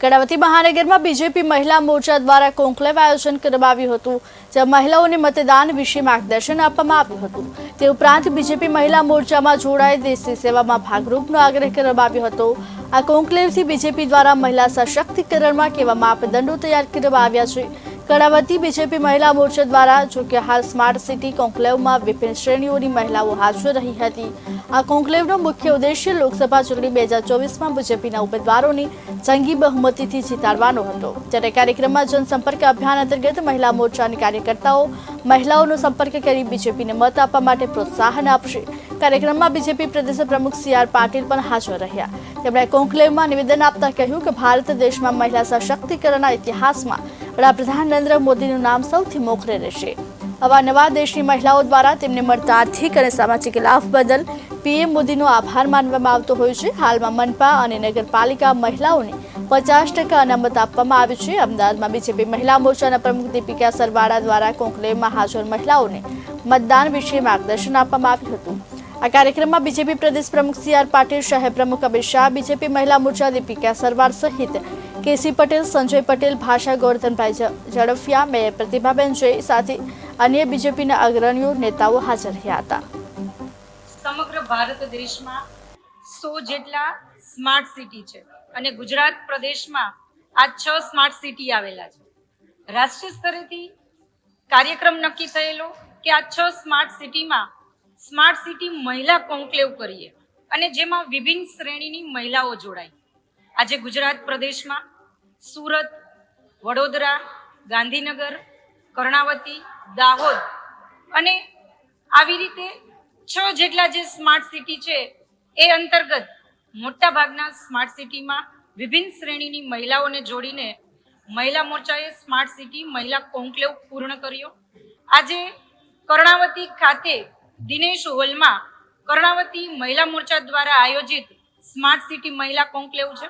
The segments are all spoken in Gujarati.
કર્ણાવતી મહાનગરમાં બીજેપી મહિલા મોરચા દ્વારા કોન્કલેવ આયોજન કરવામાં આવ્યું હતું, જ્યાં મહિલાઓને મતદાન વિશે માર્ગદર્શન આપવામાં આવ્યું હતું. તે ઉપરાંત બીજેપી મહિલા મોરચામાં જોડાઈ દેશની સેવામાં ભાગરૂપનો આગ્રહ કરવામાં આવ્યો હતો. આ કોન્કલેવથી બીજેપી દ્વારા મહિલા સશક્તિકરણમાં કેવા માપદંડો તૈયાર કરવામાં આવ્યા છે કર્ણાવતી બીજેપી મહિલા મોરચા દ્વારા, જો કે હાલ સ્માર્ટ સિટી કોન્કલેવમાં વિભિન્ન શ્રેણીઓની મહિલાઓ હાજર રહી હતી. આ કોન્કલેવનો મુખ્ય ઉદ્દેશ્ય લોકસભા ચૂંટણી બે હજાર ચોવીસમાં બીજેપીના ઉમેદવારોની જંગી બહુમતીથી જીતાડવાનો હતો. જ્યારે કાર્યક્રમમાં જનસંપર્ક અભિયાન અંતર્ગત મહિલા મોરચાની કાર્યકર્તાઓ મહિલાઓનો સંપર્ક કરી બીજેપીને મત આપવા માટે પ્રોત્સાહન આપશે. કાર્યક્રમમાં બીજેપી પ્રદેશ પ્રમુખ સી આર પાટીલ પણ હાજર રહ્યા. તેમણે કોન્કલેવમાં નિવેદન આપતા કહ્યું કે, ભારત દેશમાં મહિલા સશક્તિકરણના ઇતિહાસમાં વડાપ્રધાન નરેન્દ્ર મોદીનું નામ સૌથી મોખરે રહેશે. અવારનવાર દેશની મહિલાઓ દ્વારા તેમને મળતા આર્થિક અને સામાજિક લાભ બદલ પીએમ મોદીનો આભાર માનવામાં આવતો હોય છે. હાલમાં મનપા અને નગરપાલિકા મહિલાઓને પચાસ ટકા અનામત આપવામાં આવ્યું છે. અમદાવાદમાં બીજેપી મહિલા મોરચાના પ્રમુખ દીપિકા સરવાળા દ્વારા કોન્કલેવમાં હાજર મહિલાઓને મતદાન વિશે માર્ગદર્શન આપવામાં આવ્યું હતું. આ કાર્યક્રમમાં બીજેપી પ્રદેશ પ્રમુખ સી આર પાટીલ, શહેર પ્રમુખ અમિત શાહ, બીજેપી મહિલા મોરચા દીપિકા સરવાર સહિત કેસી પટેલ, સંજય પટેલ, ભાષા ગોરધનભાઈ ઝડફિયા, મેયર પ્રતિભાબેન જય સાથે અન્ય બીજેપીના અગ્રણીઓ, નેતાઓ હાજર રહ્યા હતા. સમગ્ર ભારત દેશમાં સો જેટલા સ્માર્ટ સિટી છે અને ગુજરાત પ્રદેશમાં આ છ સ્માર્ટ સિટી આવેલા છે. રાષ્ટ્રીય સ્તરેથી કાર્યક્રમ નક્કી થયેલો કે આ છ સ્માર્ટ સિટીમાં સ્માર્ટ સિટી મહિલા કોન્કલેવ કરીએ અને જેમાં વિભિન્ન શ્રેણીની મહિલાઓ જોડાય આજે ગુજરાત પ્રદેશમાં સુરત, વડોદરા, ગાંધીનગર, કર્ણાવતી, દાહોદ અને આવી રીતે છ જેટલા જે સ્માર્ટ સિટી છે એ અંતર્ગત મોટા ભાગના સ્માર્ટ સિટીમાં વિભિન્ન શ્રેણીની મહિલાઓને જોડીને મહિલા મોરચાએ સ્માર્ટ સિટી મહિલા કોન્કલેવ પૂર્ણ કર્યો. આજે કર્ણાવતી ખાતે દિનેશ હોલમાં કર્ણાવતી મહિલા મોરચા દ્વારા આયોજિત સ્માર્ટ સિટી મહિલા કોન્કલેવ છે.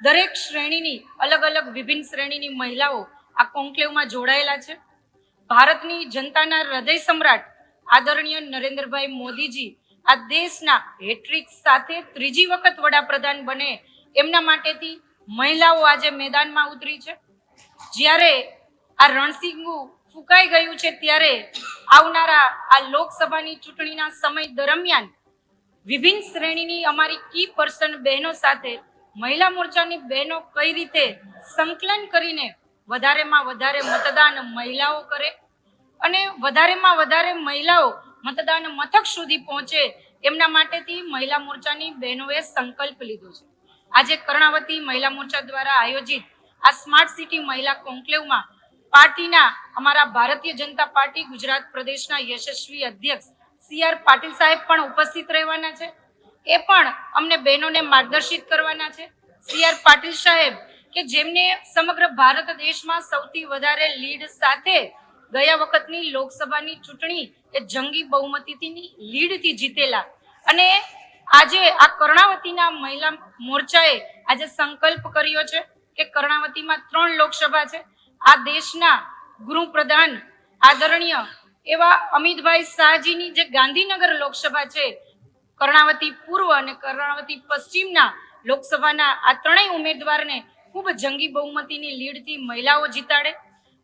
દરેક શ્રેણીની અલગ અલગ વિભિન્ન શ્રેણીની મહિલાઓ આ કોન્કલેવમાં જોડાયેલા છે. ભારતની જનતાના હૃદય સમ્રાટ આદરણીય નરેન્દ્રભાઈ મોદીજી આ દેશના હેટ્રિક સાથે ત્રીજી વખત વડાપ્રધાન બને એમના માટેથી મહિલાઓ આજે મેદાનમાં ઉતરી છે. જ્યારે આ રણસિંગુ ફૂંકાઈ ગયું છે ત્યારે આવનારા આ લોકસભાની ચૂંટણીના સમય દરમિયાન વિભિન્ન શ્રેણીની અમારી કી પર્સન બહેનો સાથે મહિલા મોરચાની બહેનો કઈ રીતે સંકલન કરીને વધારેમાં વધારે મતદાન મહિલાઓ કરે અને વધારેમાં વધારે મહિલાઓ મતદાન મથક સુધી પહોંચે એમના માટેથી મહિલા મોરચાની બહેનોએ સંકલ્પ લીધો છે. આજે કર્ણાવતી મહિલા મોરચા દ્વારા આયોજિત આ સ્માર્ટ સિટી મહિલા કોન્કલેવમાં પાર્ટીના અમારા ભારતીય જનતા પાર્ટી ગુજરાત પ્રદેશના યશસ્વી અધ્યક્ષ સી આર પાટીલ સાહેબ પણ ઉપસ્થિત રહેવાના છે. એ પણ અમને બહેનોને માર્ગદર્શિત કરવાના છે. સી આર પાટીલ સાહેબ, કે જેમને સમગ્ર ભારત દેશમાં સૌથી વધારે લીડ સાથે ગયા વખતની લોકસભાની ચૂંટણી એ જંગી બહુમતીથી લીડથી જીતેલા. અને આજે આ કર્ણાવતીના મહિલા મોરચાએ આજે સંકલ્પ કર્યો છે કે કર્ણાવતીમાં ત્રણ લોકસભા છે. આ દેશના ગૃહપ્રધાન, આદરણીય એવા અમિતભાઈ શાહજીની જે ગાંધીનગર લોકસભા છે કર્ણાવતી પૂર્વ અને કર્ણાવતી પશ્ચિમના લોકસભાના આ ત્રણેય ઉમેદવારને ખૂબ જંગી બહુમતીની લીડથી મહિલાઓ જીતાડે.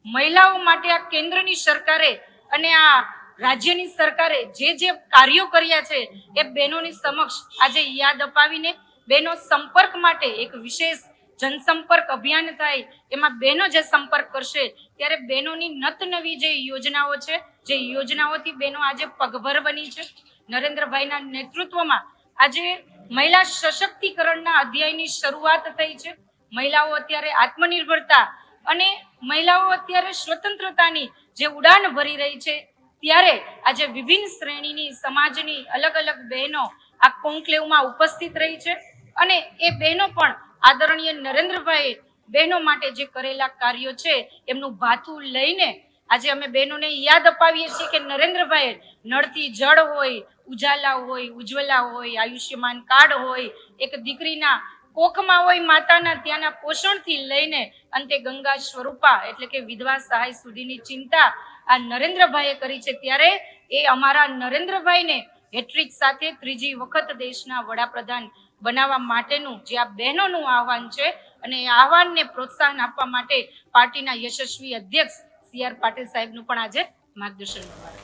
મહિલાઓ માટે આ કેન્દ્રની સરકારે અને આ રાજ્યની સરકારે જે જે કાર્યો કર્યા છે એ બહેનોની સમક્ષ આજે યાદ અપાવીને બહેનો સંપર્ક માટે એક વિશેષ જનસંપર્ક અભિયાન થાય એમાં બહેનો જે સંપર્ક કરશે ત્યારે બહેનોની નત નવી જે યોજનાઓ છે, જે યોજનાઓથી બહેનો આજે પગભર બની છે. નરેન્દ્રભાઈના નેતૃત્વમાં આજે મહિલા સશક્તિકરણના અધ્યાયની શરૂઆત થઈ છે. મહિલાઓ અત્યારે આત્મનિર્ભરતા અને મહિલાઓ અત્યારે સ્વતંત્રતાની જે ઉડાન ભરી રહી છે, ત્યારે આજે વિભિન્ન શ્રેણીની સમાજની અલગ અલગ બહેનો આ કોન્કલેવમાં ઉપસ્થિત રહી છે અને એ બહેનો પણ આદરણીય નરેન્દ્રભાઈ બહેનો માટે જે કરેલા કાર્યો છે, એમનું ભાથું લઈને આજે અમે બહેનોને યાદ અપાવીએ છીએ કે નરેન્દ્રભાઈ નળથી જળ હોય, ઉજાલા હોય, ઉજ્જવલા હોય, આયુષ્યમાન કાર્ડ હોય, એક દીકરીના કોખમાં હોય, માતાના ત્યાંના પોષણથી લઈને અંતે ગંગા સ્વરૂપા એટલે કે વિધવા સહાય સુધીની ચિંતા આ નરેન્દ્રભાઈએ કરી છે. ત્યારે એ અમારા નરેન્દ્રભાઈને હેટ્રિક સાથે ત્રીજી વખત દેશના વડાપ્રધાન બનાવવા માટેનું જે આ બહેનોનું આહવાન છે અને એ આહવાનને પ્રોત્સાહન આપવા માટે પાર્ટીના યશસ્વી અધ્યક્ષ સી આર પાટીલ સાહેબનું પણ આજે માર્ગદર્શન મળવાનું